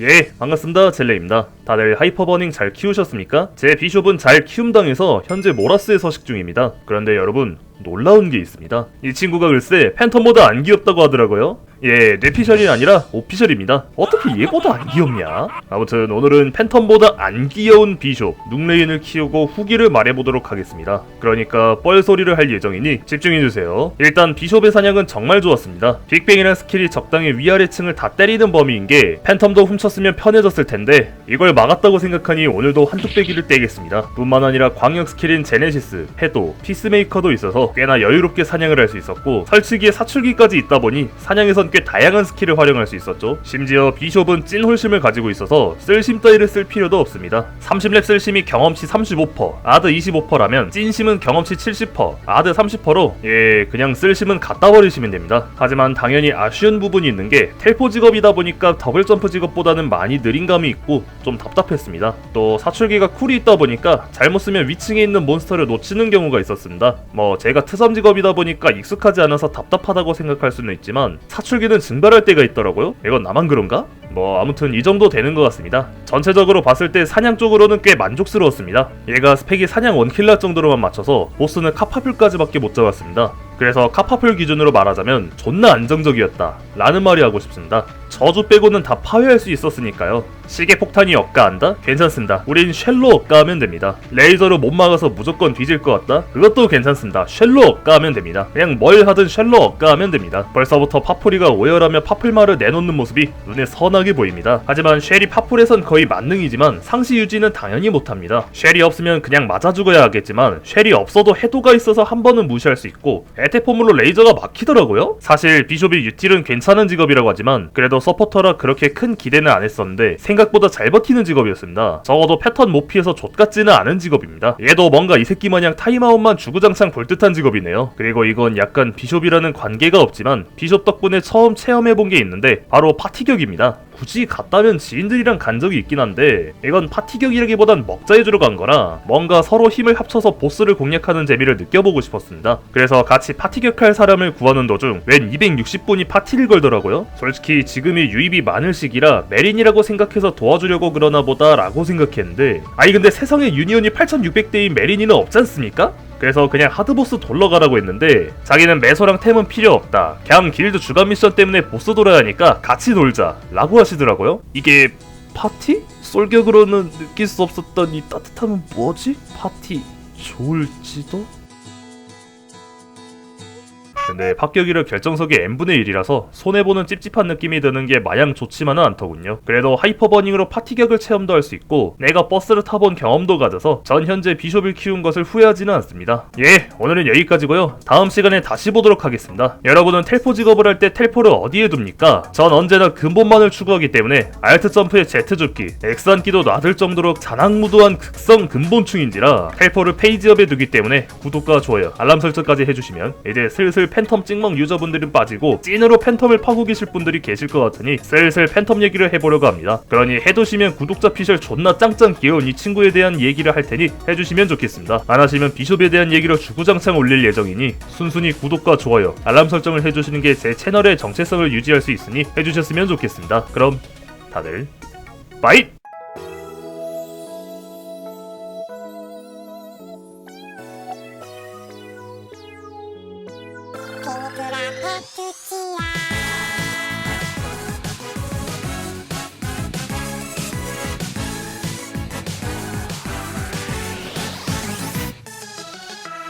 예, 반갑습니다. 젤레입니다. 다들 하이퍼버닝 잘 키우셨습니까? 제 비숍은 잘 키움당해서 현재 모라스에 서식 중입니다. 그런데 여러분, 놀라운 게 있습니다. 이 친구가 글쎄 팬텀보다 안 귀엽다고 하더라고요. 예, 뇌피셜이 아니라 오피셜입니다. 어떻게 얘보다 안 귀엽냐? 아무튼 오늘은 팬텀보다 안 귀여운 비숍 눅레인을 키우고 후기를 말해보도록 하겠습니다. 그러니까 뻘소리를 할 예정이니 집중해주세요. 일단 비숍의 사냥은 정말 좋았습니다. 빅뱅이란 스킬이 적당히 위아래층을 다 때리는 범위인 게 팬텀도 훔쳤으면 편해졌을 텐데 이걸 막았다고 생각하니 오늘도 한쪽 빼기를 떼겠습니다. 뿐만 아니라 광역 스킬인 제네시스, 해도, 피스메이커도 있어서 꽤나 여유롭게 사냥을 할 수 있었고 설치기에 사출기까지 있다 보니 사냥에선 꽤 다양한 스킬을 활용할 수 있었죠. 심지어 비숍은 찐 홀심을 가지고 있어서 쓸심 따위를 쓸 필요도 없습니다. 30렙 쓸심이 경험치 35%, 아드 25%라면 찐심은 경험치 70%, 아드 30%로 예 그냥 쓸심은 갖다 버리시면 됩니다. 하지만 당연히 아쉬운 부분이 있는 게 텔포 직업이다 보니까 더블 점프 직업보다는 많이 느린 감이 있고 좀 답답했습니다. 또 사출기가 쿨이 있다 보니까 잘못 쓰면 위층에 있는 몬스터를 놓치는 경우가 있었습니다. 뭐 제가 트섬 직업이다 보니까 익숙하지 않아서 답답하다고 생각할 수는 있지만 사출 기는 증발할 때가 있더라고요. 이건 나만 그런가? 뭐 아무튼 이 정도 되는 것 같습니다. 전체적으로 봤을 때 사냥 쪽으로는 꽤 만족스러웠습니다. 얘가 스펙이 사냥 원킬러 정도로만 맞춰서 보스는 카파풀까지밖에 못 잡았습니다. 그래서 카파풀 기준으로 말하자면 존나 안정적이었다 라는 말이 하고 싶습니다. 저주 빼고는 다 파괴할 수 있었으니까요. 시계 폭탄이 억가한다? 괜찮습니다. 우린 쉘로 억가하면 됩니다. 레이저로 못 막아서 무조건 뒤질 것 같다? 그것도 괜찮습니다. 쉘로 억가하면 됩니다. 그냥 뭘 하든 쉘로 억가하면 됩니다. 벌써부터 파풀이가 오열하며 파풀말을 내놓는 모습이 눈에 선 하게 보입니다. 하지만 쉘이 파풀에선 거의 만능이지만 상시 유지는 당연히 못합니다. 쉘이 없으면 그냥 맞아 죽어야 하겠지만 쉘이 없어도 해도가 있어서 한 번은 무시할 수 있고 에테포물로 레이저가 막히더라고요? 사실 비숍이 유틸은 괜찮은 직업이라고 하지만 그래도 서포터라 그렇게 큰 기대는 안 했었는데 생각보다 잘 버티는 직업이었습니다. 적어도 패턴 못 피해서 좆같지는 않은 직업입니다. 얘도 뭔가 이 새끼 마냥 타임아웃만 주구장창 볼 듯한 직업이네요. 그리고 이건 약간 비숍이라는 관계가 없지만 비숍 덕분에 처음 체험해본 게 있는데 바로 파티격입니다. 굳이 갔다면 지인들이랑 간 적이 있긴 한데 이건 파티격이라기보단 먹자 해주러 간 거라 뭔가 서로 힘을 합쳐서 보스를 공략하는 재미를 느껴보고 싶었습니다. 그래서 같이 파티격할 사람을 구하는 도중 웬 260분이 파티를 걸더라고요. 솔직히 지금이 유입이 많을 시기라 메린이라고 생각해서 도와주려고 그러나 보다 라고 생각했는데 아니 근데 세상에 유니온이 8600대인 메린이는 없지 않습니까? 그래서 그냥 하드보스 돌러 가라고 했는데 자기는 매소랑 템은 필요 없다. 그냥 길드 주간 미션 때문에 보스 돌아야 하니까 같이 놀자. 라고 하시더라고요. 이게 파티? 솔격으로는 느낄 수 없었던 이 따뜻함은 뭐지? 파티 좋을지도? 근데 합격이를 결정석이 n분의 1이라서 손해보는 찝찝한 느낌이 드는 게 마냥 좋지만은 않더군요. 그래도 하이퍼버닝으로 파티격을 체험도 할 수 있고 내가 버스를 타본 경험도 가져서 전 현재 비숍을 키운 것을 후회하지는 않습니다. 예, 오늘은 여기까지고요. 다음 시간에 다시 보도록 하겠습니다. 여러분은 텔포 직업을 할 때 텔포를 어디에 둡니까? 전 언제나 근본만을 추구하기 때문에 알트 점프의 Z 줍기, X 한기도 놔둘 정도로 자낙무도한 극성 근본충인지라 텔포를 페이지업에 두기 때문에 구독과 좋아요, 알람 설정까지 해주시면 이제 슬슬 팬텀 찍먹 유저분들은 빠지고 찐으로 팬텀을 파고 계실 분들이 계실 것 같으니 슬슬 팬텀 얘기를 해보려고 합니다. 그러니 해두시면 구독자 피셜 존나 짱짱 귀여운 이 친구에 대한 얘기를 할 테니 해주시면 좋겠습니다. 안 하시면 비숍에 대한 얘기로 주구장창 올릴 예정이니 순순히 구독과 좋아요, 알람 설정을 해주시는 게 제 채널의 정체성을 유지할 수 있으니 해주셨으면 좋겠습니다. 그럼 다들 바이! Pocket.